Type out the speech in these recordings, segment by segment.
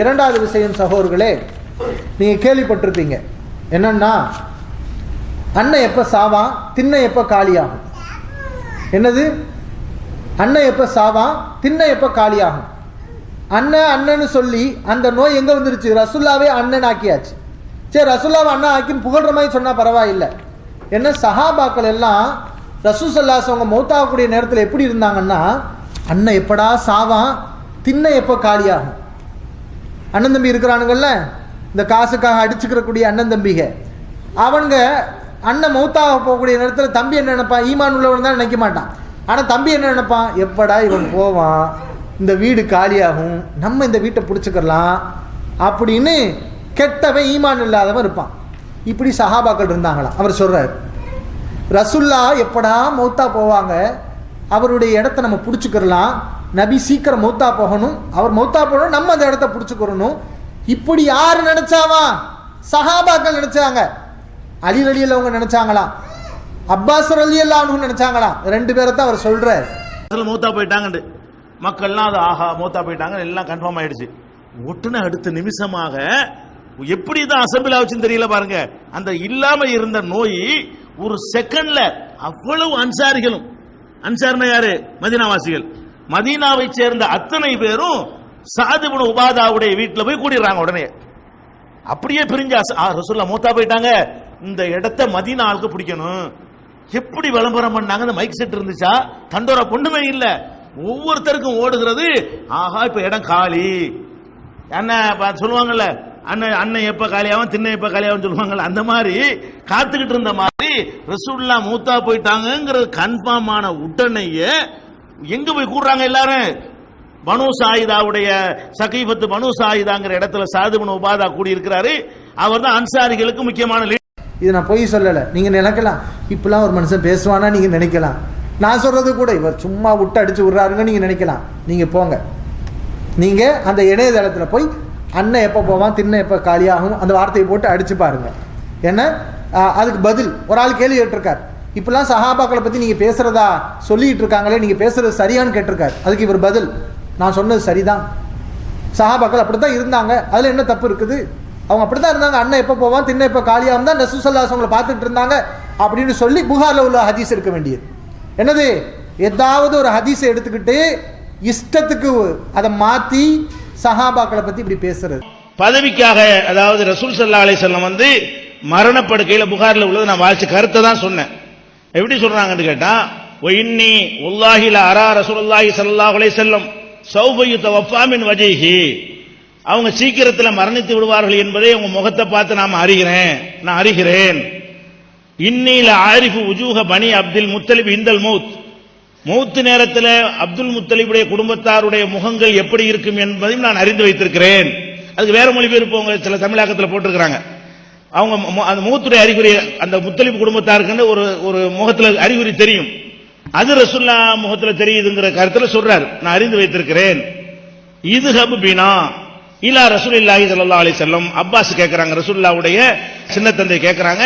இரண்டாவது விஷயம் சகோதர்களே நீங்கள் கேள்விப்பட்டிருப்பீங்க. என்னன்னா அண்ணன் எப்போ சாவான் திண்ணை எப்போ காலியாகும்? என்னது? அண்ணன் எப்போ சாவான் திண்ணை எப்போ காலியாகும்? அண்ணன் அண்ணன்னு சொல்லி அந்த நோய் எங்கே வந்துருச்சு? ரசுல்லாவே அண்ணன் ஆக்கியாச்சு. சரி ரசுல்லாவை அண்ணன் ஆக்கின்னு புகழ்ற மாதிரி சொன்னால் பரவாயில்லை. என்ன சஹாபாக்கள் எல்லாம் ரசூசல்லாஸ் அவங்க மௌத்தாகக்கூடிய நேரத்தில் எப்படி இருந்தாங்கன்னா அண்ணன் எப்படா சாவான்? திண்ணை எப்போ காலியாகும்? அண்ணன் தம்பி இருக்கிறானுங்கள்ல இந்த காசுக்காக அடிச்சுக்கிறக்கூடிய அண்ணன் தம்பிக. அவனுங்க அண்ணன் மௌத்தாக போகக்கூடிய நேரத்தில் தம்பி என்ன நினைப்பான்? ஈமான் உள்ளவன் தான் நினைக்க மாட்டான். ஆனால் தம்பி என்ன நினைப்பான்? எப்படா இவன் போவான்? இந்த வீடு காலியாகும். நம்ம இந்த வீட்டை பிடிச்சிக்கலாம் அப்படின்னு கெட்டவன் ஈமான் இல்லாதவன் இருப்பான். இப்படி சஹாபாக்கள் இருந்தாங்களாம். அவர் சொல்கிறார் ரசுல்லா எப்படா மௌத்தா போவாங்க? அவருடைய இடத்த நம்ம பிடிச்சிக்கிறலாம். நபி சீக்கிரம் மௌத்தா போகணும். அவர் மௌத்தா போகணும் நம்ம அந்த இடத்த பிடிச்சிக்கிறணும் இப்படி யார் நினைச்சாவா? சஹாபாக்கள் நினைச்சாங்க. அலி அலி அவங்க நினச்சாங்களா? அப்பாஸ் அலி அல்லான்னு நினைச்சாங்களா? ரெண்டு பேரை தான் அவர் சொல்றாரு. அதுல மூத்தா போயிட்டாங்கண்டு. மக்கள்லாம் அது ஆஹா மூத்தா போயிட்டாங்க எல்லாம் கன்ஃபார்ம் ஆயிடுச்சு. ஒட்டுன அடுத்த நிமிஷமாக எப்படி தான் அசம்பிள் ஆச்சுன்னு தெரியல பாருங்க. அந்த இல்லாம இருந்த நோய் ஒரு செகண்ட்ல அவ்வளவு அன்சாரிகளும். அன்சார்னா யாரு? மதீனாவாசிகள். மதீனாவை சேர்ந்த அத்தனை பேரும் சாதுபுன உபாதாவுடைய வீட்டில் போய் கூடிடுறாங்க உடனே. அப்படியே பிரிஞ்சு அச- ஆ, மூத்தா போயிட்டாங்க. இந்த இடத்த மதீனா ஆளுக்கு பிடிக்கணும். எப்படி விளம்பரம் பண்ணாங்க? அந்த மைக் செட் இருந்துச்சா? தண்டோரா பொண்ணுமே இல்ல. ஒவ்வொருத்தருக்கும் ஓடுகிறது. ஆஹா இப்ப இடம் காலி. அண்ணன் சொல்லுவாங்கல்ல அண்ணன் அண்ணன் எப்ப காலியாவும் திண்ணை எப்ப காலியாவும் சொல்லுவாங்கல்ல அந்த மாதிரி காத்துக்கிட்டு இருந்த மாதிரி ரசூல்லா மூத்தா போயிட்டாங்கிறது கன்ஃபார்ம் ஆன உடனேயே எங்க போய் கூடுறாங்க எல்லாரும்? பனு சாயிதாவுடைய சகைபத்து பனு சாயிதாங்கிற இடத்துல சாதுபன் உபாதா கூடி இருக்கிறாரு அவர் தான் அன்சாரிகளுக்கு முக்கியமான இது நான் பொய் சொல்லலை. நீங்கள் நினைக்கலாம். இப்படிலாம் ஒரு மனுஷன் பேசுவானா நீங்கள் நினைக்கலாம். நான் சொல்றது கூட இவர் சும்மா விட்டு அடிச்சு விட்றாருங்க நீங்கள் நினைக்கலாம். நீங்கள் போங்க. நீங்கள் அந்த இணையதளத்தில் போய் அண்ணன் எப்போ போவான் திண்ணை எப்போ காலியாகும் அந்த வார்த்தையை போட்டு அடிச்சு பாருங்க. ஏன்னா அதுக்கு பதில். ஒரு ஆள் கேள்வி கேட்டிருக்கார். இப்படிலாம் சஹாபாக்களை பற்றி நீங்கள் பேசுகிறதா சொல்லிகிட்டு இருக்காங்களே நீங்கள் பேசுகிறது சரியான்னு கேட்டிருக்காரு. அதுக்கு இவர் பதில். நான் சொன்னது சரிதான். சஹாபாக்கள் அப்படி தான் இருந்தாங்க. அதில் என்ன தப்பு இருக்குது? அவங்க அப்படி தான் இருந்தாங்க. அண்ணன் எப்போ போவான்? தின்ன எப்போ காலியாக இருந்தால் நசுசல்லாஸ் அவங்களை பார்த்துட்டு இருந்தாங்க அப்படின்னு சொல்லி புகாரில் உள்ள ஹதீஸ் இருக்க வேண்டியது. என்னது? ஏதாவது ஒரு ஹதீஸை எடுத்துக்கிட்டு இஷ்டத்துக்கு அதை மாற்றி சஹாபாக்களை பற்றி இப்படி பேசுறது. பதவிக்காக அதாவது ரசூல் சல்லா அலிசல்லம் வந்து மரணப்படுக்கையில் புகாரில் உள்ளது. நான் வாசிச்ச கருத்தை தான் சொன்னேன். எப்படி சொல்றாங்கன்னு கேட்டா ஒயின்னி உல்லாஹில அரா ரசூலுல்லாஹி ஸல்லல்லாஹு அலைஹி செல்லும் சௌபயுத்த வப்பாமின் வஜைஹி. அவங்க சீக்கிரத்தில் மரணித்து விடுவார்கள் என்பதை உங்க முகத்தை பார்த்து நாம் அறிகிறேன். நான் அறிகிறேன். இன்னில ஆரிஃபு உஜூஹ பனி அப்துல் முத்தலிப் இந்தல் மௌத். மௌத்து நேரத்தில் அப்துல் முத்தலிபுடைய குடும்பத்தாருடைய முகங்கள் எப்படி இருக்கும் என்பதையும் நான் அறிந்து வைத்திருக்கிறேன். அதுக்கு வேற மொழிபெயர்ப்பு அவங்க சில தமிழாக்கத்தில் போட்டிருக்கிறாங்க. அவங்க அந்த முகத்துடைய அறிகுறி அந்த முத்தலிப்பு குடும்பத்தாருக்குன்னு ஒரு ஒரு முகத்தில் அறிகுறி தெரியும். அது ரசுல்லா முகத்தில் தெரியுதுங்கிற கருத்தில் சொல்றாரு. நான் அறிந்து வைத்திருக்கிறேன். இது ஹபு இல்லா இலா ரசூலுல்லாஹி சல்லா அலி செல்லம் அப்பாஸ் கேட்கிறாங்க ரசூல்லாவுடைய சின்ன தந்தை கேட்கிறாங்க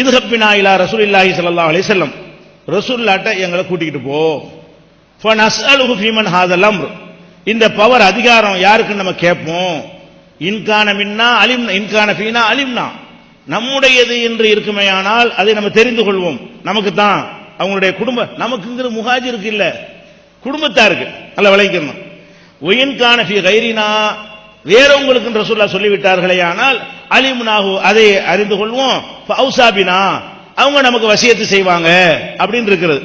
இது ஹப்பினா இலா ரசூலுல்லாஹி சல்லா அலி செல்லம் ரசூல்லாட்ட எங்களை கூட்டிக்கிட்டு போ. ஃபனஸ்அலுஹு ஃபீமன் ஹாதல் இந்த பவர் அதிகாரம் யாருக்குன்னு நம்ம கேட்போம் இன்கான மின்னா அலிம்னா இன்கான ஃபீனா அலிம்னா. நம்முடையது என்று இருக்குமேயானால் அதை நம்ம தெரிந்து கொள்வோம். நமக்கு தான் அவங்களுடைய குடும்ப நமக்குங்கிற முகாஜிருக்கு இல்ல. குடும்பத்தாருக்கு நல்ல விளைக்கணும் ஒயின்கான ஃபி கைரினா வேறவங்களுக்கு ரசூல்லா சொல்லிவிட்டார்களே ஆனால் அலிமுனாகு அதை அறிந்து கொள்வோம். ஃபௌசாபினா அவங்க நமக்கு வசியத்து செய்வாங்க அப்படின்னு இருக்கிறது.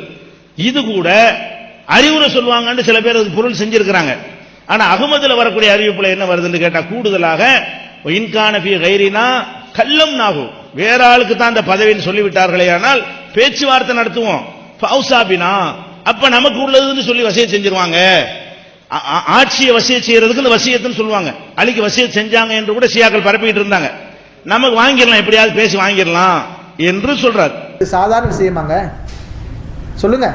இது கூட அறிவுரை சொல்லுவாங்கன்னு சில பேர் அதுக்கு பொருள் செஞ்சிருக்கிறாங்க. ஆனா அகமதுல வரக்கூடிய அறிவிப்புல என்ன வருதுன்னு கேட்டா கூடுதலாக இன்கானபி கைரினா கல்லம் நாகு. வேற ஆளுக்கு தான் அந்த பதவின்னு சொல்லிவிட்டார்களே ஆனால் பேச்சுவார்த்தை நடத்துவோம். பவுசாபினா அப்ப நமக்கு உள்ளதுன்னு சொல்லி வசிய செஞ்சிருவாங்க. ஆட்சியை வசிய செய்யறதுக்கு இந்த வசியத்துன்னு சொல்லுவாங்க. அழிக்கு வசிய செஞ்சாங்க என்று கூட சியாக்கள் பரப்பிட்டு இருந்தாங்க. நமக்கு வாங்கிடலாம் எப்படியாவது பேசி வாங்கிடலாம் என்று சொல்றாரு. இது சாதாரண விஷயமாங்க. சொல்லுங்க.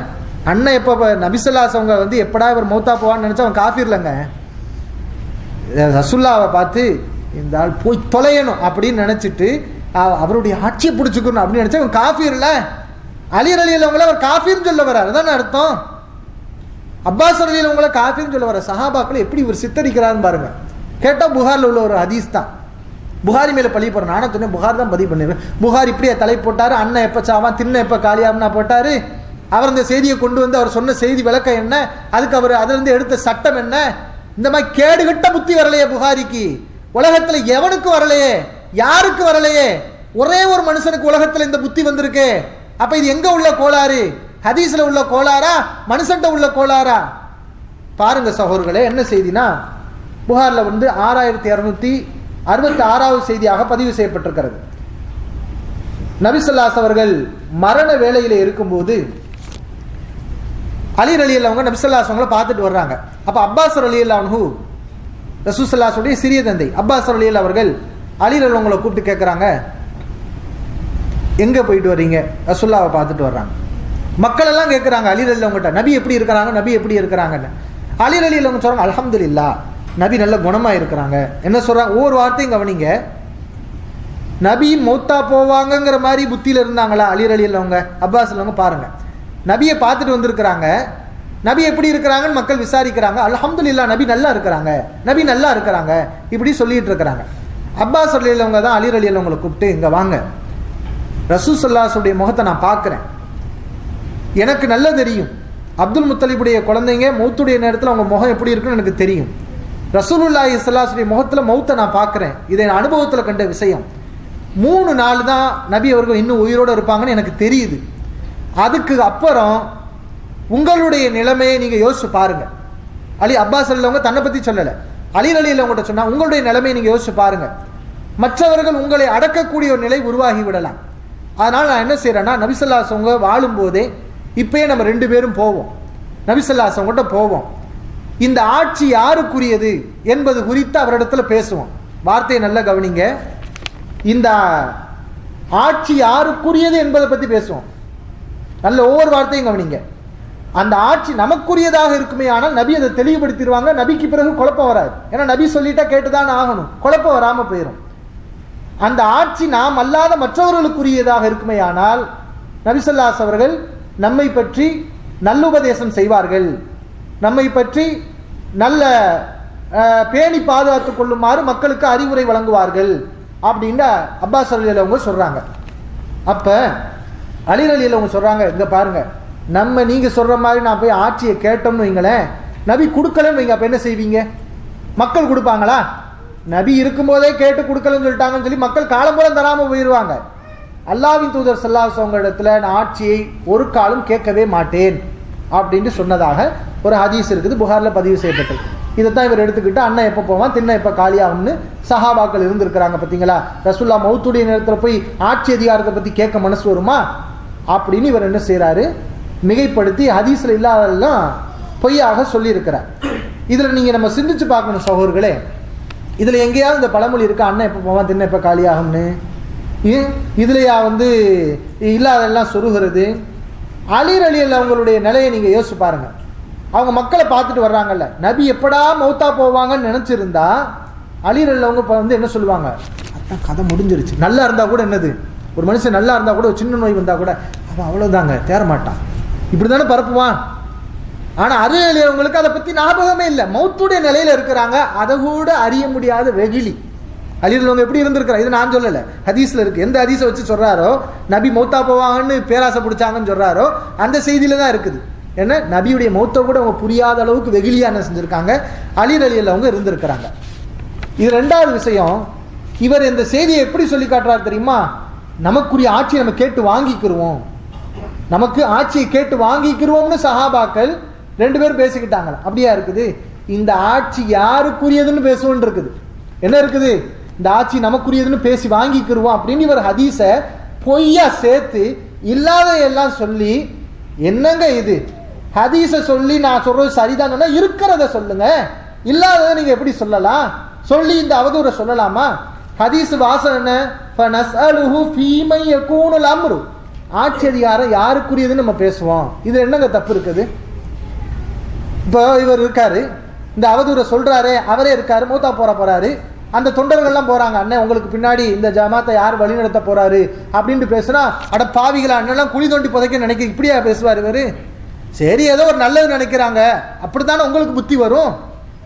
அண்ணன் எப்போ நபிசல்லாஸ் அவங்க வந்து எப்படா இவர் மௌத்தா போவான்னு நினச்சா அவன் காஃபி இல்லைங்க ரசுல்லாவை பார்த்து இந்த ஆள் போய் தொலையணும் அப்படின்னு நினச்சிட்டு அவருடைய ஆட்சியை பிடிச்சிக்கணும் அப்படின்னு நினச்சா அவன் காஃபீர் இல்லை. அலிர் அலியில் உங்களை அவர் காஃபீர்னு சொல்ல வர்றார். அதான் அர்த்தம்? அப்பாஸ் அலியில் உங்களை காஃபின்னு சொல்ல வர சஹாபாக்களை எப்படி இவர் சித்தரிக்கிறான்னு பாருங்க. கேட்டால் புகாரில் உள்ள ஒரு ஹதீஸ் தான். புகாரி மேலே பழி போடுறேன் நானும் சொன்னேன் புகார் தான் பதிவு பண்ணிடுவேன் புகார் இப்படியே தலை போட்டார் அண்ணன் எப்போ சாவான் தின்ன எப்போ காலியாம்னா போட்டார். அவர் இந்த செய்தியை கொண்டு வந்து அவர் சொன்ன செய்தி விளக்கம் என்ன? அதுக்கு அவர் அதிலிருந்து எடுத்த சட்டம் என்ன? இந்த மாதிரி கேடுகட்ட புத்தி வரலையே புகாரிக்கு. உலகத்தில் எவனுக்கு வரலையே? யாருக்கு வரலையே? ஒரே ஒரு மனுஷனுக்கு உலகத்தில் இந்த புத்தி வந்திருக்கு. அப்ப இது எங்க உள்ள கோளாறு? ஹதீஸ்ல உள்ள கோளாறா? மனுஷன்ட்ட உள்ள கோளாறா? பாருங்க சகோதரர்களே என்ன செய்தினா புகார்ல வந்து ஆறாயிரத்தி இரநூத்தி அறுபத்தி ஆறாவது செய்தியாக பதிவு செய்யப்பட்டிருக்கிறது. நபிசல்லாஸ் அவர்கள் மரண வேலையில இருக்கும்போது அலி அலி அவங்க நபிசல்லாஸ் அவங்கள பார்த்துட்டு வர்றாங்க. அப்ப அப்பாஸ் அலி அல்லாஹூ ரசூசல்லாஸுடைய சிறிய தந்தை அப்பாஸ் அலியல் அவர்கள் அலிரல் உங்களை கூப்பிட்டு கேட்குறாங்க எங்கே போயிட்டு வர்றீங்க? ரசுல்லாவை பார்த்துட்டு வர்றாங்க. மக்கள் எல்லாம் கேட்குறாங்க அலிரல் உங்கள்கிட்ட நபி எப்படி இருக்கிறாங்க நபி எப்படி இருக்கிறாங்கன்னு. அலி அவங்க சொல்கிறாங்க அல்ஹம்துலில்லா நபி நல்ல குணமாக இருக்கிறாங்க. என்ன சொல்கிறாங்க ஒவ்வொரு வார்த்தையும் கவனிங்க. நபி மௌத்தா போவாங்கங்கிற மாதிரி புத்தியில் இருந்தாங்களா அலி அலி அவங்க அப்பாஸ் அவங்க பாருங்கள் நபியை பார்த்துட்டு வந்திருக்கிறாங்க. நபி எப்படி இருக்கிறாங்கன்னு மக்கள் விசாரிக்கிறாங்க. அல்ஹம்துலில்லா நபி நல்லா இருக்கிறாங்க. நபி நல்லா இருக்கிறாங்க. இப்படி சொல்லிட்டு இருக்கிறாங்க. அப்பாஸ் அலி அவங்க தான் அலி அலி கூப்பிட்டு இங்கே வாங்க. ரசூசல்லாஸுடைய முகத்தை நான் பார்க்குறேன். எனக்கு நல்லா தெரியும். அப்துல் முத்தலிபுடைய குழந்தைங்க மௌத்துடைய நேரத்தில் அவங்க முகம் எப்படி இருக்குன்னு எனக்கு தெரியும். ரசூலுல்லா இஸ்லாசுடைய முகத்தில் மௌத்தை நான் பார்க்குறேன். இதை நான் அனுபவத்தில் கண்ட விஷயம். மூணு நாள் தான் நபி அவர்கள் இன்னும் உயிரோடு இருப்பாங்கன்னு எனக்கு தெரியுது. அதுக்கு அப்புறம் உங்களுடைய நிலைமையை நீங்கள் யோசிச்சு பாருங்கள் அலி அப்பாஸ் அல்லவங்க தன்னை பற்றி சொல்லலை. அலி அலியில் அவங்கள்ட்ட சொன்னால் உங்களுடைய நிலைமையை நீங்கள் யோசிச்சு பாருங்க. மற்றவர்கள் உங்களை அடக்கக்கூடிய ஒரு நிலை உருவாகி விடலாம். அதனால் நான் என்ன செய்கிறேன்னா நபிசல்லாசவங்க வாழும்போதே இப்பயே நம்ம ரெண்டு பேரும் போவோம். நபிசல்லாசவங்கிட்ட போவோம். இந்த ஆட்சி யாருக்குரியது என்பது குறித்து அவரிடத்துல பேசுவோம். வார்த்தையை நல்லா கவனிங்க. இந்த ஆட்சி யாருக்குரியது என்பதை பற்றி பேசுவோம். நல்ல ஒவ்வொரு வார்த்தையும் கவனிங்க. அந்த ஆட்சி நமக்குரியதாக இருக்குமே ஆனால் நபி அதை தெளிவுபடுத்திடுவாங்க. நபிக்கு பிறகு குழப்பம் வராது. ஏன்னா நபி சொல்லிட்டா கேட்டுதான் ஆகணும். குழப்பம் வராமல் போயிடும் அந்த ஆட்சி நாம் அல்லாத மற்றவர்களுக்குரியதாக இருக்குமே ஆனால் நபிசல்லாஸ் அவர்கள் நம்மை பற்றி நல்லுபதேசம் செய்வார்கள். நம்மை பற்றி நல்ல பேணி பாதுகாத்துக் கொள்ளுமாறு மக்களுக்கு அறிவுரை வழங்குவார்கள் அப்படின்னு அப்பாஸ் அலி அவங்க சொல்றாங்க. அப்ப அலி அலி அவங்க சொல்றாங்க இங்க பாருங்க. நம்ம நீங்கள் சொல்கிற மாதிரி நான் போய் ஆட்சியை கேட்டோம்னு வைங்களேன். நபி கொடுக்கலன்னு வைங்க அப்போ என்ன செய்வீங்க? மக்கள் கொடுப்பாங்களா? நபி இருக்கும்போதே கேட்டு கொடுக்கலன்னு சொல்லிட்டாங்கன்னு சொல்லி மக்கள் காலம்புறம் தராமல் போயிடுவாங்க அல்லாவின் தூதர் சல்லாஸ் இடத்துல நான் ஆட்சியை ஒரு காலம் கேட்கவே மாட்டேன் அப்படின்னு சொன்னதாக ஒரு ஹதீஸ் இருக்குது புகாரில் பதிவு செய்யப்பட்டது. இதை தான் இவர் எடுத்துக்கிட்டு அண்ணன் எப்போ போவான் தின்ன எப்போ காலியாகும்னு சஹாபாக்கள் இருந்திருக்கிறாங்க பார்த்தீங்களா ரசுல்லா மௌத்துடைய நேரத்தில் போய் ஆட்சி அதிகாரத்தை பற்றி கேட்க மனசு வருமா? அப்படின்னு இவர் என்ன செய்கிறாரு மிகைப்படுத்தி ஹதீஸில் இல்லாதெல்லாம் பொய்யாக சொல்லியிருக்கிறார். இதில் நீங்கள் நம்ம சிந்திச்சு பார்க்கணும் சகோர்களே இதில் எங்கேயாவது இந்த பழமொழி இருக்கா? அண்ணன் எப்போ போவான்? தின்ன எப்போ காலியாகும்னு? இதுலையா வந்து இல்லாதெல்லாம் சொருகிறது? அலிர் அலியல் அவங்களுடைய நிலையை நீங்கள் யோசிச்சு பாருங்கள் அவங்க மக்களை பார்த்துட்டு வர்றாங்கல்ல. நபி எப்படா மௌத்தா போவாங்கன்னு நினச்சிருந்தா அலிர் அவங்க இப்போ வந்து என்ன சொல்லுவாங்க? அதான் கதை முடிஞ்சிருச்சு. நல்லா இருந்தால் கூட என்னது? ஒரு மனுஷன் நல்லா இருந்தால் கூட ஒரு சின்ன நோய் வந்தால் கூட அவன் அவ்வளோதாங்க தேரமாட்டான் இப்படி தானே பரப்புவான்? ஆனால் அரு அலியவங்களுக்கு அதை பற்றி ஞாபகமே இல்லை. மௌத்துடைய நிலையில் இருக்கிறாங்க. அதை கூட அறிய முடியாத வெகிலி அலிரவங்க எப்படி இருந்திருக்கிறாங்க? இது நான் சொல்லலை. ஹதீஸில் இருக்குது எந்த ஹதீஸை வச்சு சொல்கிறாரோ நபி மௌத்தா போவாங்கன்னு பேராசை பிடிச்சாங்கன்னு சொல்கிறாரோ அந்த செய்தியில் தான் இருக்குது. ஏன்னா நபியுடைய மௌத்தை கூட அவங்க புரியாத அளவுக்கு வெகுளியா என்ன செஞ்சுருக்காங்க? அலிர் அலியில் அவங்க இருந்திருக்கிறாங்க. இது ரெண்டாவது விஷயம். இவர் இந்த செய்தியை எப்படி சொல்லி காட்டுறாரு தெரியுமா? நமக்குரிய ஆட்சியை நம்ம கேட்டு வாங்கிக்கிருவோம். நமக்கு ஆட்சியை கேட்டு வாங்கிக்கிறோம்னு சஹாபாக்கள் ரெண்டு பேரும் பேசிக்கிட்டாங்களா அப்படியா இருக்குது? இந்த ஆட்சி யாருக்குரியதுன்னு பேசுவோம் இருக்குது. என்ன இருக்குது? இந்த ஆட்சி நமக்குரியதுன்னு பேசி வாங்கிக்கிருவோம் அப்படின்னு இவர் ஹதீஸை பொய்யா சேர்த்து இல்லாத எல்லாம் சொல்லி என்னங்க இது? ஹதீஸை சொல்லி நான் சொல்றது சரிதானா இருக்கிறத சொல்லுங்க. இல்லாததை நீங்க எப்படி சொல்லலாம்? சொல்லி இந்த அவதூறை சொல்லலாமா? ஹதீஸ் வாசம் என்ன? ஃபீமை யகூனுல் அம்ரு. ஆட்சி அதிகாரம் யாருக்குரியதுன்னு நம்ம பேசுவோம். இது என்னங்க தப்பு இருக்குது? இப்போ இவர் இருக்காரு. இந்த அவதூரை சொல்கிறாரு அவரே இருக்காரு மூத்தா போற போறாரு. அந்த தொண்டர்கள்லாம் போறாங்க அண்ணன் உங்களுக்கு பின்னாடி இந்த ஜமாத்தை யார் வழிநடத்த போறாரு? அப்படின்ட்டு பேசுனா அட பாவிகளா அண்ணெல்லாம் குழி தோண்டி புதைக்க நினைக்க இப்படியா பேசுவார் இவர்? சரி ஏதோ ஒரு நல்லது நினைக்கிறாங்க. அப்படித்தானே உங்களுக்கு புத்தி வரும்?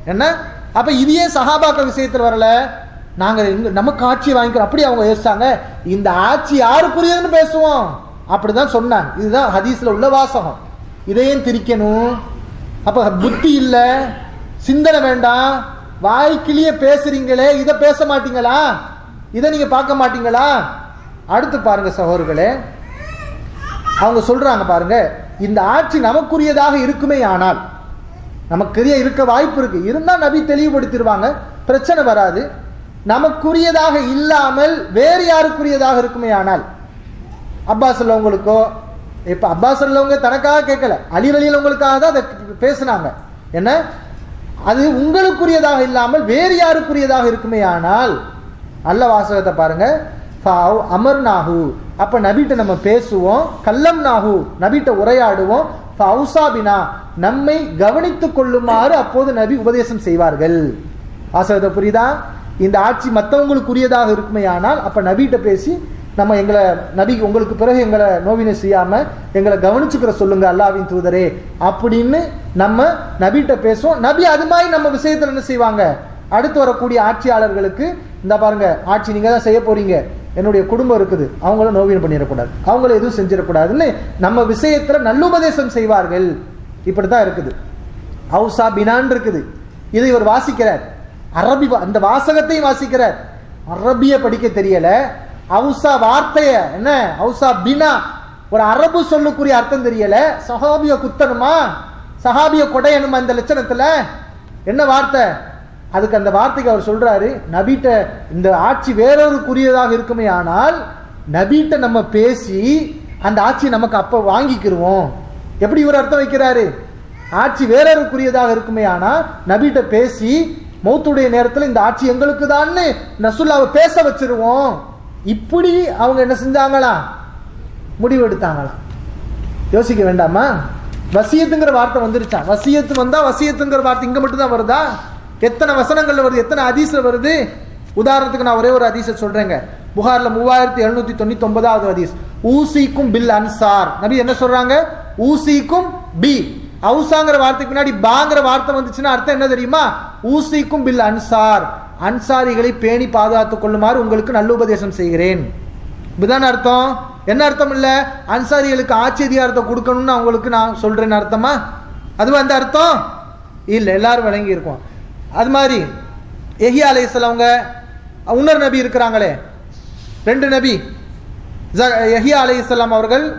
என்ன? அப்போ இதையே சகாபாக்க விஷயத்தில் வரல. நாங்கள் நமக்கு ஆட்சி வாங்கிக்கிறோம். அப்படி அவங்க யோசிச்சாங்க. இந்த ஆட்சி யாருக்குரியதுன்னு பேசுவோம். அப்படி தான் சொன்னாங்க. இதுதான் ஹதீஸில் உள்ள வாசகம். இதையும் திரிக்கணும். அப்போ புத்தி இல்லை. சிந்தனை வேண்டாம். வாய்க்கிலேயே பேசுறீங்களே இதை பேச மாட்டீங்களா? இதை நீங்கள் பார்க்க மாட்டீங்களா? அடுத்து பாருங்க சகோதரர்களே. அவங்க சொல்கிறாங்க பாருங்க இந்த ஆட்சி நமக்குரியதாக இருக்குமே ஆனால் நமக்குரிய இருக்க வாய்ப்பு இருக்குது இருந்தால் நபி தெளிவுபடுத்திடுவாங்க பிரச்சனை வராது. நமக்குரியதாக இல்லாமல் வேறு யாருக்குரியதாக இருக்குமே ஆனால் அப்பாஸ் உள்ளவங்களுக்கோ இப்போ அப்பாஸ் உள்ளவங்க தனக்காக கேட்கல. அலி வழியிலவங்களுக்காக தான் அதை பேசுனாங்க. என்ன? அது உங்களுக்குரியதாக இல்லாமல் வேறு யாருக்குரியதாக இருக்குமே ஆனால் அல்ல வாசகத்தை பாருங்க. ஃபாவ் அமர் நாகு அப்ப நபிட்ட நம்ம பேசுவோம். கல்லம் நாகு நபிட்ட உரையாடுவோம். ஃபவுசாபினா நம்மை கவனித்து கொள்ளுமாறு அப்போது நபி உபதேசம் செய்வார்கள். வாசகத்தை புரியுதா? இந்த ஆட்சி மற்றவங்களுக்குரியதாக இருக்குமே ஆனால் அப்ப நபிட்ட பேசி நம்ம எங்களை நபி உங்களுக்கு பிறகு எங்களை நோவினை செய்யாமல் எங்களை கவனிச்சுக்கிற சொல்லுங்க அல்லாவின் தூதரே. அப்படின்னு நம்ம நபிகிட்ட பேசுவோம். நபி அது மாதிரி நம்ம விஷயத்தில் என்ன செய்வாங்க? அடுத்து வரக்கூடிய ஆட்சியாளர்களுக்கு இந்த பாருங்க ஆட்சி நீங்கள் தான் செய்ய போறீங்க. என்னுடைய குடும்பம் இருக்குது. அவங்கள நோவினை பண்ணிடக்கூடாது. அவங்கள எதுவும் செஞ்சிடக்கூடாதுன்னு நம்ம விஷயத்தில் நல்லுபதேசம் செய்வார்கள். இப்படி தான் இருக்குது. ஹவுசா பினான் இருக்குது. இதை இவர் வாசிக்கிறார். அரபி வா- அந்த வாசகத்தையும் வாசிக்கிறார். அரபியை படிக்க தெரியலை. ஹவுசா வார்த்தைய என்ன? ஹவுசா பினா. ஒரு அரபு சொல்லுக்குரிய அர்த்தம் தெரியல. சஹாபிய குத்தணுமா? சஹாபிய கொடையணுமா இந்த லட்சணத்தில்? என்ன வார்த்தை? அதுக்கு அந்த வார்த்தைக்கு அவர் சொல்றாரு நபிட்ட இந்த ஆட்சி வேறொருக்குரியதாக இருக்குமே ஆனால் நபிட்ட நம்ம பேசி அந்த ஆட்சியை நமக்கு அப்போ வாங்கிக்கிருவோம். எப்படி இவர் அர்த்தம் வைக்கிறாரு? ஆட்சி வேறொருக்குரியதாக இருக்குமே ஆனால் நபிட்ட பேசி மௌத்துடைய நேரத்தில் இந்த ஆட்சி எங்களுக்கு தான்னு நசுல்லாவை பேச வச்சிருவோம். இப்படி அவங்க என்ன செஞ்சாங்களா? முடிவெடுத்தாங்களாம் யோசிக்க வேண்டாமா? வசியத்துங்கிற வார்த்தை வந்துருச்சா? வசியத்து வந்தால் வசியத்துங்கிற வார்த்தை இங்கே மட்டும்தான் வருதா? எத்தனை வசனங்களில் வருது? எத்தனை ஹதீஸ்ல வருது? உதாரணத்துக்கு நான் ஒரே ஒரு அதிசை சொல்கிறேங்க புகாரில் மூவாயிரத்தி எழுநூற்றி தொண்ணூற்றி ஒன்பதாவது அதிஸ் ஊசிக்கும் பில் அன்சார் நபி என்ன சொல்கிறாங்க ஊசிக்கும் பி ஹவுசாங்கிற வார்த்தைக்கு முன்னாடி பாங்கிற வார்த்தை வந்துச்சுன்னா அர்த்தம் என்ன தெரியுமா? ஊசிக்கும் பில் அன்சார் அன்சாரிகளை பேணி பாதுகாத்துக் கொள்ளுமாறு உங்களுக்கு நல்ல உபதேசம் செய்கிறேன். இதுதானே அர்த்தம்? என்ன அர்த்தம் இல்ல? அன்சாரிகளுக்கு ஆட்சி அதிகாரத்தை கொடுக்கணும்னு அவங்களுக்கு நான் சொல்றேன்னு அர்த்தமா? அதுவும் அந்த அர்த்தம்? இல்ல எல்லாரும் விளங்கி இருக்கோம் அது மாதிரி எஹியா அலைஹிஸ்ஸலாம் அவங்க உன்னர் நபி இருக்கிறாங்களே. ரெண்டு நபி. எஹியா அலைஹிஸ்ஸலாம் அவர்கள்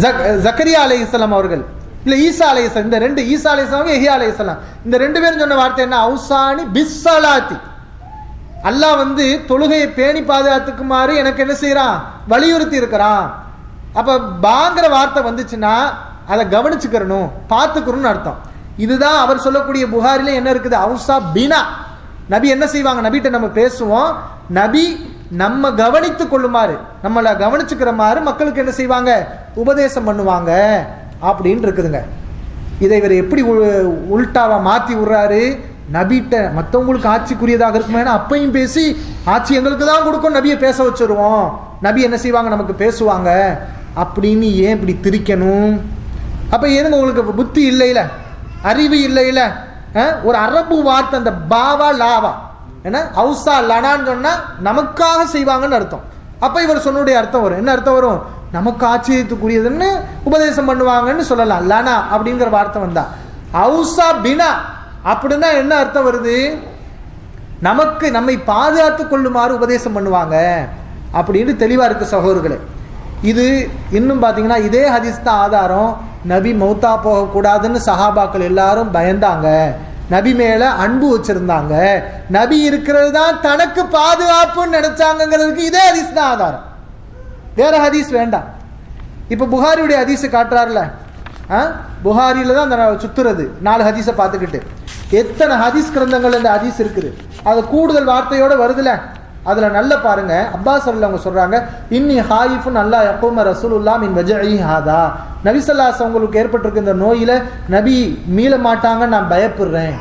ஜக்- ஜக்கரியா அலைஹிஸ்ஸலாம் அவர்கள். இல்லை ஈசா அலைஹிஸ்ஸலாம் இந்த ரெண்டு ஈசா அலைஹிஸ்ஸலாம் எஹியா அலைஹிஸ்ஸலாம் இந்த ரெண்டு பேரும் சொன்ன வார்த்தை என்ன? அவுசானி பிஸ்ஸலாத்தி. அல்லாஹ் வந்து தொழுகையை பேணி பாதுகாத்துக்குமாறு எனக்கு என்ன செய்கிறான் வலியுறுத்தி இருக்கிறான். அப்போ பாங்கிற வார்த்தை வந்துச்சுன்னா அதை கவனிச்சுக்கிறணும் பார்த்துக்கிறணும்னு அர்த்தம். இதுதான் அவர் சொல்லக்கூடிய புகாரில் என்ன இருக்குது? அவுசா பினா. நபி என்ன செய்வாங்க? நபிகிட்ட நம்ம பேசுவோம். நபி நம்ம கவனித்து கொள்ளுமாறு நம்மளை கவனிச்சுக்கிற மாதிரி மக்களுக்கு என்ன செய்வாங்க? உபதேசம் பண்ணுவாங்க. அப்படின்னு இருக்குதுங்க. இதை இவர் எப்படி உள்டாவை மாற்றி விடுறாரு? நபிட்ட மற்றவங்களுக்கு ஆட்சிக்குரியதாக இருக்குமே அப்பையும் பேசி ஆட்சி எங்களுக்கு தான் கொடுக்கும் நபியை பேச வச்சுருவோம். நபி என்ன செய்வாங்க? நமக்கு பேசுவாங்க. அப்படின்னு ஏன் இப்படி திரிக்கணும்? அப்போ ஏனுங்க உங்களுக்கு புத்தி இல்லையில? அறிவு இல்லையில? ஒரு அரபு வார்த்தை அந்த பாவா லாவா. ஏன்னா ஹவுசா லனான்னு சொன்னால் நமக்காக செய்வாங்கன்னு அர்த்தம். அப்போ இவர் சொன்னுடைய அர்த்தம் வரும். என்ன அர்த்தம் வரும்? நமக்கு ஆச்சரியத்துக்குரியதுன்னு உபதேசம் பண்ணுவாங்கன்னு சொல்லலாம். லனா அப்படிங்கிற வார்த்தை வந்தா. ஹவுசா பினா. அப்படின்னா என்ன அர்த்தம் வருது? நமக்கு நம்மை பாதுகாத்து கொள்ளுமாறு உபதேசம் பண்ணுவாங்க. அப்படின்னு தெளிவாக இருக்கு சகோதரர்களே. இது இன்னும் பார்த்தீங்கன்னா இதே ஹதீஸ் தான் ஆதாரம். நபி மௌத்தா போகக்கூடாதுன்னு சஹாபாக்கள் எல்லாரும் பயந்தாங்க. நபி மேலே அன்பு வச்சுருந்தாங்க. நபி இருக்கிறது தான் தனக்கு பாதுகாப்புன்னு நினச்சாங்கங்கிறதுக்கு இதே ஹதீஸ் தான் ஆதாரம். வேறு ஹதீஸ் வேண்டாம். இப்போ புகாரியுடைய ஹதீஸை காட்டுறாருல. ஆ? புகாரியில் தான் அந்த சுத்துறது. நாலு ஹதீஸை பார்த்துக்கிட்டு. எத்தனை ஹதீஸ் கிரந்தங்கள் இந்த ஹதீஸ் இருக்குது? அது கூடுதல் வார்த்தையோடு வருதுல்ல அதில் நல்ல பாருங்க. அப்பாஸ் அல்லாஹ் அவங்க சொல்கிறாங்க இன்னி ஹாயிஃபுன் அல்லா யக்கூம ரசூலுல்லாஹ் மின் வஜி ஹாதா. நபிசல்லாஸ் அவங்களுக்கு ஏற்பட்டிருக்க இந்த நோயில் நபி மீள மாட்டாங்க நான் பயப்படுறேன்.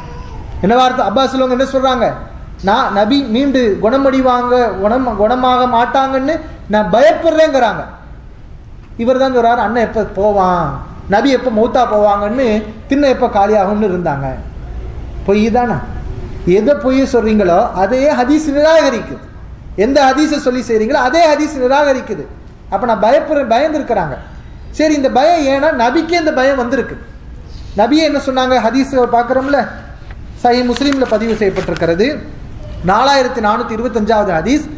என்ன வார்த்தை? அப்பாஸ் உள்ளவங்க என்ன சொல்கிறாங்க நான் நபி மீண்டு குணமடிவாங்க குணம் குணமாக மாட்டாங்கன்னு நான் பயப்படுறேங்கிறாங்க. இவர் தான் சொல்கிறார் அண்ணன் எப்போ போவான்? நபி எப்போ மௌத்தா போவாங்கன்னு தின்ன எப்போ காலியாகும்னு இருந்தாங்க. பொய் தானே எதை பொய் சொல்கிறீங்களோ அதையே ஹதீஸ் நிராகரிக்குது. எந்த ஹதீஸை சொல்லி செய்கிறீங்களோ அதே ஹதீஸ் நிராகரிக்குது. அப்போ நான் பயப்படுற பயந்துருக்கிறாங்க. சரி இந்த பயம் ஏன்னா நபிக்கே இந்த பயம் வந்திருக்கு. நபியே என்ன சொன்னாங்க? ஹதீஸ் பார்க்குறோம்ல? சஹி முஸ்லீமில் பதிவு செய்யப்பட்டிருக்கிறது. நாலாயிரத்தி நானூற்றி இருபத்தஞ்சாவது ஹதீஸ்.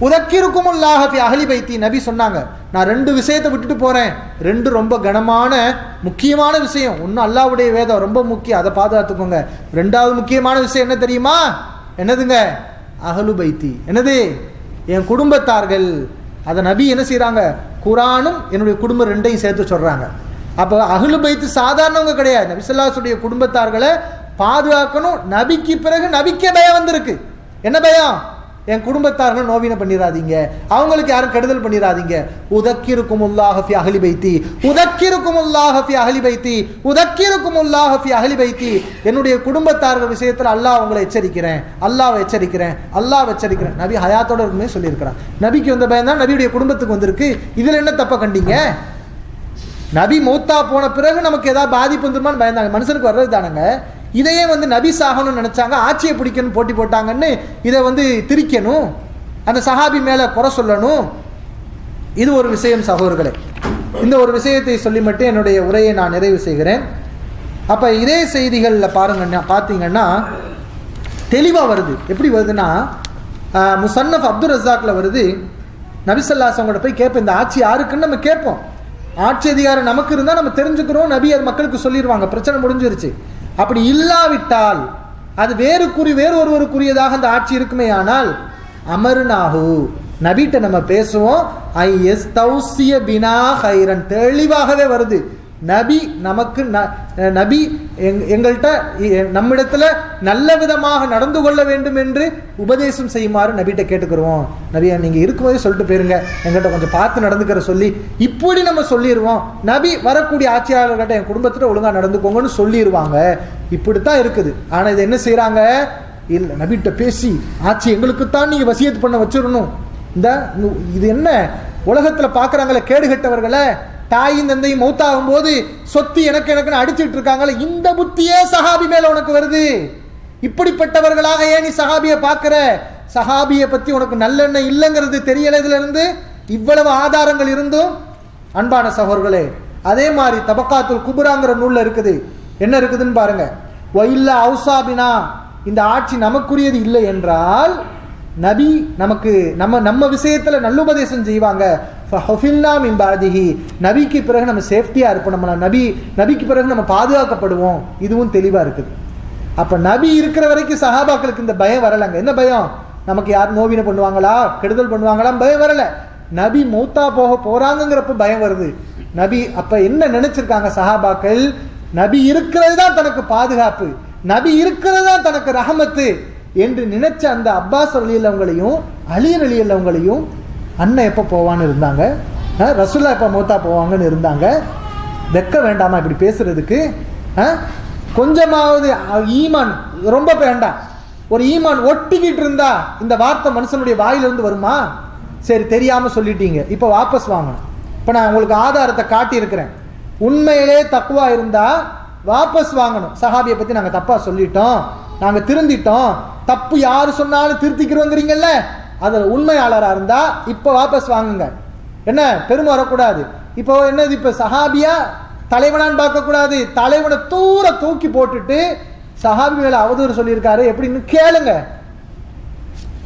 உதக்கிருக்கும் ஃபி அகலி பைத்தி. நபி சொன்னாங்க நான் ரெண்டு விஷயத்தை விட்டுட்டு போகிறேன் ரெண்டு ரொம்ப கனமான முக்கியமான விஷயம். ஒன்றும் அல்லாவுடைய வேதம் ரொம்ப முக்கியம். அதை பாதுகாத்துக்கோங்க. ரெண்டாவது முக்கியமான விஷயம் என்ன தெரியுமா? என்னதுங்க? அகலு பைத்தி. என்னது? என் குடும்பத்தார்கள் அதை நபி என்ன செய்கிறாங்க குரானும் என்னுடைய குடும்பம் ரெண்டையும் சேர்த்து சொல்கிறாங்க அப்போ அகலு பைத்து சாதாரணவங்க கிடையாது. நபிசல்லாசுடைய குடும்பத்தார்களை பாதுகாக்கணும். நபிக்கு பிறகு நபிக்கே பயம் வந்திருக்கு. என்ன பயம்? என் குடும்பத்தார்கள் நோவினை பண்ணிடாதீங்க அவங்களுக்கு யாரும் கெடுதல் பண்ணிடாதீங்க உதக்கிருக்கும் உல்லாஹஃபி அகலி பைத்தி. உதக்கிருக்கும் உல்லாஹி அகலி பைத்தி. உதக்கிருக்கும் உல்லாஹி அகலி பைத்தி. என்னுடைய குடும்பத்தார்கள் விஷயத்தில் அல்லாஹ் அவங்களை எச்சரிக்கிறேன். அல்லாஹ் எச்சரிக்கிறேன். அல்லாஹ் எச்சரிக்கிறேன். நபி ஹயாத்தோட இருக்குமே சொல்லியிருக்கிறான். நபிக்கு வந்த பயம் தான் நபியுடைய குடும்பத்துக்கு வந்திருக்கு. இதில் என்ன தப்பை கண்டீங்க? நபி மூத்தா போன பிறகு நமக்கு ஏதாவது பாதிப்பு வந்துருமான்னு பயந்தாங்க. மனுஷனுக்கு வர்றது தானங்க. இதையே வந்து நபி சாகணும்னு நினச்சாங்க. ஆட்சியை பிடிக்கணும் போட்டி போட்டாங்கன்னு இதை வந்து திரிக்கணும். அந்த சஹாபி மேலே குறை சொல்லணும். இது ஒரு விஷயம் சகோதரர்களே. இந்த ஒரு விஷயத்தை சொல்லி மட்டும் என்னுடைய உரையை நான் நிறைவு செய்கிறேன். அப்போ இதே செய்திகளில் பாருங்கன்னா பார்த்தீங்கன்னா தெளிவாக வருது. எப்படி வருதுன்னா முசன்னஃப் அப்துல் ரசாக்கில் வருது. நபிசல்லாசவங்கள்ட்ட போய் கேட்போம் இந்த ஆட்சி யாருக்குன்னு நம்ம கேட்போம். ஆட்சி அதிகாரம் நமக்கு இருந்தால் நம்ம தெரிஞ்சுக்கிறோம். நபி அது மக்களுக்கு சொல்லிடுவாங்க பிரச்சனை முடிஞ்சிருச்சு. அப்படி இல்லாவிட்டால் அது வேறு குறி வேறு ஒருவருக்குரியதாக அந்த ஆட்சி இருக்குமே ஆனால் அமர்நாகு நபிட்ட நம்ம பேசுவோம் ஐ எஸ் தௌசிய பினா ஹைரன். தெளிவாகவே வருது. நபி நமக்கு ந- நபி எங் எங்கள்கிட்ட நம்மிடத்தில் நம்மிடத்துல நல்ல விதமாக நடந்து கொள்ள வேண்டும் என்று உபதேசம் செய்யுமாறு நபிகிட்ட கேட்டுக்கிறோம். நபியா நீங்க இருக்கும்போதே சொல்லிட்டு போயிருங்க. எங்கள்கிட்ட கொஞ்சம் பார்த்து நடந்துக்கிற சொல்லி. இப்படி நம்ம சொல்லிடுவோம் நபி வரக்கூடிய ஆட்சியாளர்கிட்ட என் குடும்பத்துல ஒழுங்கா நடந்துக்கோங்கன்னு சொல்லிடுவாங்க இப்படித்தான் இருக்குது. ஆனா இது என்ன செய்கிறாங்க இல்லை நபிகிட்ட பேசி ஆட்சி எங்களுக்குத்தான் நீங்க வசியத்து பண்ண வச்சிடணும். இந்த இது என்ன? உலகத்துல பார்க்குறாங்களே கேடுகெட்டவர்களை தாயும் தந்தையும் மௌத்தாகும் போது சொத்து எனக்கு எனக்குன்னு அடிச்சுட்டு இருக்காங்களே இந்த புத்தியே சஹாபி மேல உனக்கு வருது. இப்படிப்பட்டவர்களாக ஏன் நீ சஹாபியை பார்க்கிற? சஹாபியை பத்தி உனக்கு நல்லெண்ணம் இல்லைங்கிறது தெரியல இருந்து இவ்வளவு ஆதாரங்கள் இருந்தும் அன்பான சகோதரர்களே அதே மாதிரி தபக்காத்துல் குபுராங்கிற நூல்ல இருக்குது. என்ன இருக்குதுன்னு பாருங்க. ஒயில்ல அவுசாபினா இந்த ஆட்சி நமக்குரியது இல்லை என்றால் நபி நமக்கு நம்ம நம்ம விஷயத்துல நல்லுபதேசம் செய்வாங்க. ஃபஹஃபில்னா மின் நபிக்கு பிறகு நம்ம சேஃப்டியாக இருப்போம். நம்ம நபி நபிக்கு பிறகு நம்ம பாதுகாக்கப்படுவோம். இதுவும் தெளிவாக இருக்குது. அப்போ நபி இருக்கிற வரைக்கும் சஹாபாக்களுக்கு இந்த பயம் வரலைங்க. என்ன பயம்? நமக்கு யார் நோவினை பண்ணுவாங்களா? கெடுதல் பண்ணுவாங்களா பயம் வரலை. நபி மூத்தா போக போகிறாங்கிறப்ப பயம் வருது. நபி அப்போ என்ன நினச்சிருக்காங்க சஹாபாக்கள்? நபி இருக்கிறது தான் தனக்கு பாதுகாப்பு. நபி இருக்கிறது தான் தனக்கு ரஹமத்து. என்று நினைச்ச அந்த அப்பாஸ் அலியல்லவங்களையும் அலியர் அலியல்லவங்களையும் அண்ணன் எப்போ போவான்னு இருந்தாங்க. ரசுல்லா எப்போ மூத்தா போவாங்கன்னு இருந்தாங்க. வெக்க வேண்டாமா இப்படி பேசுறதுக்கு? கொஞ்சமாவது ஈமான் ரொம்ப வேண்டாம். ஒரு ஈமான் ஒட்டிக்கிட்டு இருந்தா இந்த வார்த்தை மனுஷனுடைய வாயிலிருந்து வருமா? சரி தெரியாமல் சொல்லிட்டீங்க. இப்போ வாபஸ் வாங்கணும். இப்போ நான் உங்களுக்கு ஆதாரத்தை காட்டியிருக்கிறேன். உண்மையிலே தக்குவா இருந்தா வாபஸ் வாங்கணும். சஹாபியை பற்றி நாங்கள் தப்பாக சொல்லிட்டோம். நாங்கள் திருந்திட்டோம். தப்பு யார் சொன்னாலும் திருத்திக்கிறோங்கிறீங்கல்ல? அதில் உண்மையாளராக இருந்தால் இப்போ வாபஸ் வாங்குங்க. என்ன? பெருமை வரக்கூடாது. இப்போ என்னது? இப்போ சஹாபியா தலைவனான்னு பார்க்கக்கூடாது. தலைவனை தூர தூக்கி போட்டுட்டு சஹாபி மேலே அவதூறு சொல்லியிருக்காரு. எப்படின்னு கேளுங்க.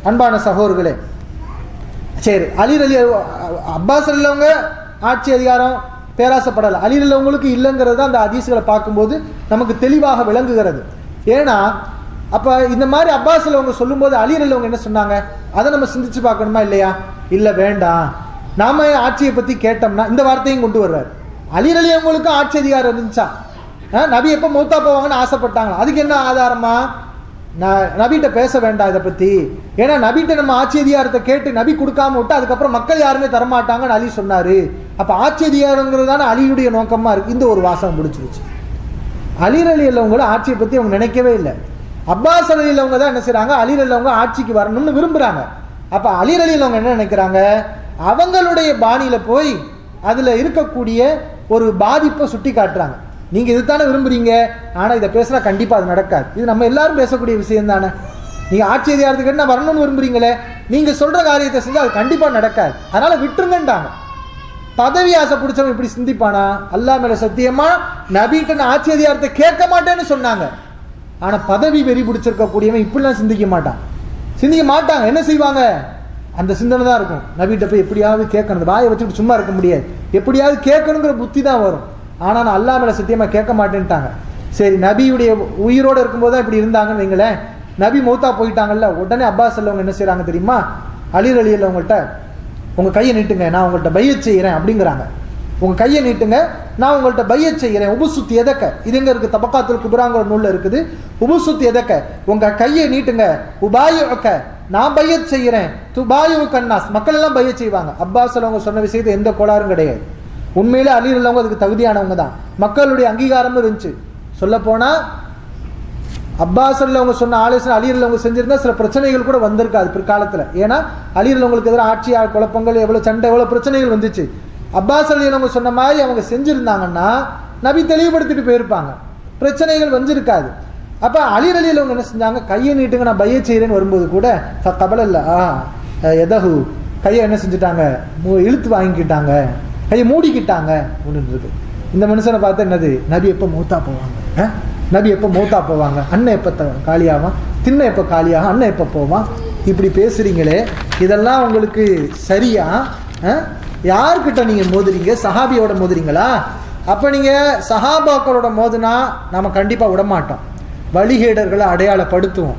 அன்பான சகோதர்களே சரி அலிர் அலி அப்பாஸ் உள்ளவங்க ஆட்சி அதிகாரம் பேராசப்படலை. அலிர் உள்ளவங்களுக்கு இல்லைங்கிறது தான் அந்த ஹதீஸ்களை பார்க்கும்போது நமக்கு தெளிவாக விளங்குகிறது. ஏன்னா அப்போ இந்த மாதிரி அப்பாஸில் அவங்க சொல்லும்போது அலிர் என்ன சொன்னாங்க? அதை நம்ம சிந்திச்சு பார்க்கணுமா இல்லையா? இல்லை வேண்டாம். நாம ஆட்சியை பற்றி கேட்டோம்னா இந்த வார்த்தையும் கொண்டு வர்றாரு அலிர் அவங்களுக்கும் ஆட்சி அதிகாரம் இருந்துச்சா? ஆ, நபி எப்போ மூத்தா போவாங்கன்னு ஆசைப்பட்டாங்க அதுக்கு என்ன ஆதாரமா? நான் நபிகிட்ட பேச வேண்டாம் இதை பற்றி ஏன்னா நபிகிட்ட நம்ம ஆட்சி அதிகாரத்தை கேட்டு நபி கொடுக்காம விட்டு அதுக்கப்புறம் மக்கள் யாருமே தரமாட்டாங்கன்னு அலி சொன்னார். அப்போ ஆட்சி அதிகாரங்கிறது தானே அலியுடைய நோக்கமாக இருக்குது இந்த ஒரு வாசகம் பிடிச்சிருச்சு அலிரலி அலி அல்லவங்களும் ஆட்சியை பற்றி அவங்க நினைக்கவே இல்லை. அப்பாஸ் அலி தான் என்ன செய்கிறாங்க அலிர் அல்லவங்க ஆட்சிக்கு வரணும்னு விரும்புகிறாங்க அப்போ அலிர் அலி என்ன நினைக்கிறாங்க? அவங்களுடைய பாணியில் போய் அதில் இருக்கக்கூடிய ஒரு பாதிப்பை சுட்டி காட்டுறாங்க. நீங்க இதுதானே விரும்புகிறீங்க ஆனால் இதை பேசுனா கண்டிப்பாக அது நடக்காது. இது நம்ம எல்லாரும் பேசக்கூடிய விஷயம் தானே. நீங்கள் ஆட்சி அதிகாரத்துக்கு என்ன வரணும்னு விரும்புறீங்களே? நீங்கள் சொல்கிற காரியத்தை செஞ்சால் அது கண்டிப்பாக நடக்காது. அதனால் விட்டுருங்கன்றாங்க. பதவி ஆசை பிடிச்சவன் இப்படி சிந்திப்பானா? அல்லாஹ் மேல சத்தியமா நபிகிட்ட நான் ஆட்சி அதிகாரத்தை கேட்க மாட்டேன்னு சொன்னாங்க. ஆனால் பதவி வெறி பிடிச்சிருக்கக்கூடியவன் இப்படிலாம் சிந்திக்க மாட்டான். சிந்திக்க மாட்டாங்க. என்ன செய்வாங்க? அந்த சிந்தனை தான் இருக்கும். நபிகிட்ட போய் எப்படியாவது கேட்கணும். வாயை வச்சுட்டு சும்மா இருக்க முடியாது. எப்படியாவது கேட்கணுங்கிற புத்தி தான் வரும். ஆனால் நான் அல்லாஹ் சத்தியமாக கேட்க மாட்டேன்ட்டாங்க. சரி நபியுடைய உயிரோடு இருக்கும்போது தான் இப்படி இருந்தாங்கன்னு வைங்களேன். நபி மௌத்தா போயிட்டாங்கல்ல. உடனே அப்பாஸ் அல்லவங்க என்ன செய்கிறாங்க தெரியுமா? அலிர் அலி அல்லவங்கள்ட்ட உங்கள் கையை நீட்டுங்க. நான் உங்கள்கிட்ட பைய செய்கிறேன் அப்படிங்கிறாங்க. உங்கள் கையை நீட்டுங்க. நான் உங்கள்கிட்ட பைய செய்கிறேன். உபசுத்தி எதக்க? இது இருக்குது இருக்கு தபக்காத்தில் குபுராங்கிற நூலில் இருக்குது. உபசுத்தி எதக்க? உங்கள் கையை நீட்டுங்க. உபாயுக்க நான் பையச் செய்கிறேன். துபாயு கண்ணாஸ் மக்கள் எல்லாம் பைய செய்வாங்க. அப்பாஸ் அவங்க சொன்ன விஷயத்தை எந்த கோளாறும் கிடையாது. உண்மையிலே அலி உள்ளவங்க அதுக்கு தகுதியானவங்க தான். மக்களுடைய அங்கீகாரமும் இருந்துச்சு. சொல்ல போனா அவங்க சொன்ன ஆலோசனை அலியரில் அவங்க செஞ்சிருந்தா சில பிரச்சனைகள் கூட வந்திருக்காது பிற்காலத்தில். ஏன்னா அலியரில் அவங்களுக்கு எதிராக ஆட்சி குழப்பங்கள் எவ்வளோ சண்டை எவ்வளோ பிரச்சனைகள் வந்துச்சு. அப்பாஸ் அலி அவங்க சொன்ன மாதிரி அவங்க செஞ்சுருந்தாங்கன்னா நபி தெளிவுபடுத்திட்டு போயிருப்பாங்க. பிரச்சனைகள் வந்திருக்காது. அப்போ அலிர் அலியில் அவங்க என்ன செஞ்சாங்க? கையை நீட்டுங்க நான் பைய செய்கிறேன்னு வரும்போது கூட கபல இல்லை ஆ எதகு கையை என்ன செஞ்சுட்டாங்க? இழுத்து வாங்கிக்கிட்டாங்க. கையை மூடிக்கிட்டாங்க. அப்படின்னு இருக்கு. இந்த மனுஷனை பார்த்து என்னது? நபி எப்போ மூத்தா போவாங்க? ஆ? நபி எப்போ மூத்தா போவாங்க? அண்ணன் எப்போ த- காலியாவான்? திண்ணை எப்போ காலியாகும்? அண்ணன் எப்போ போவான்? இப்படி பேசுறீங்களே இதெல்லாம் உங்களுக்கு சரியா? ஆ? யார்கிட்ட நீங்கள் மோதுறீங்க? சஹாபியோட மோதுறீங்களா? அப்போ நீங்கள் சஹாபாக்களோட மோதுனா நம்ம கண்டிப்பாக விட மாட்டோம் வழிகேடர்களை அடையாளப்படுத்துவோம்.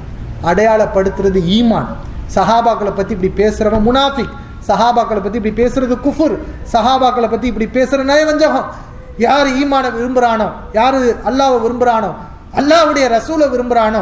அடையாளப்படுத்துறது ஈமான். சஹாபாக்களை பற்றி இப்படி பேசுகிறவன் முனாஃபிக். சஹாபாக்களை பற்றி இப்படி பேசுறது குஃபுர். சஹாபாக்களை பற்றி இப்படி பேசுகிற நயவஞ்சகம். யார் ஈமானை விரும்புகிறானோ யார் அல்லாவை விரும்புகிறானோ அல்லாவுடைய ரசூலை விரும்புகிறானோ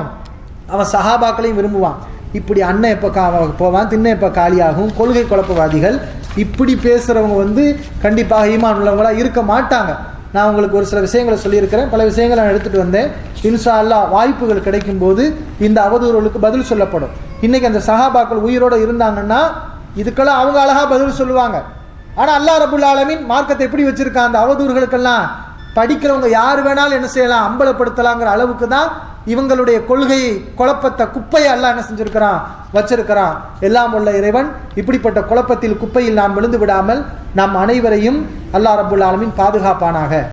அவன் சஹாபாக்களையும் விரும்புவான். இப்படி அண்ணன் எப்போ கா போவான் திண்ணை எப்போ காலியாகும்? கொள்கை குழப்பவாதிகள் இப்படி பேசுகிறவங்க வந்து கண்டிப்பாக ஈமான் உள்ளவங்களாக இருக்க மாட்டாங்க. நான் உங்களுக்கு ஒரு சில விஷயங்களை சொல்லியிருக்கிறேன். பல விஷயங்களை நான் எடுத்துகிட்டு வந்தேன். இன்ஷா அல்லாஹ் வாய்ப்புகள் கிடைக்கும் போது இந்த அவதூறுகளுக்கு பதில் சொல்லப்படும். இன்றைக்கி அந்த சஹாபாக்கள் உயிரோட இருந்தாங்கன்னா இதுக்கெல்லாம் அவங்க அழகாக பதில் சொல்லுவாங்க. ஆனால் அல்லா ரபுல் மார்க்கத்தை எப்படி வச்சுருக்கான் அந்த அவதூறுகளுக்கெல்லாம்? படிக்கிறவங்க யார் வேணாலும் என்ன செய்யலாம் அம்பலப்படுத்தலாங்கிற அளவுக்கு தான் இவங்களுடைய கொள்கையை குழப்பத்தை குப்பையை எல்லாம் என்ன செஞ்சுருக்கிறான் வச்சிருக்கிறான். எல்லாம் உள்ள இறைவன் இப்படிப்பட்ட குழப்பத்தில் குப்பையில் நாம் விழுந்து விடாமல் நாம் அனைவரையும் அல்லா ரபுல் பாதுகாப்பானாக.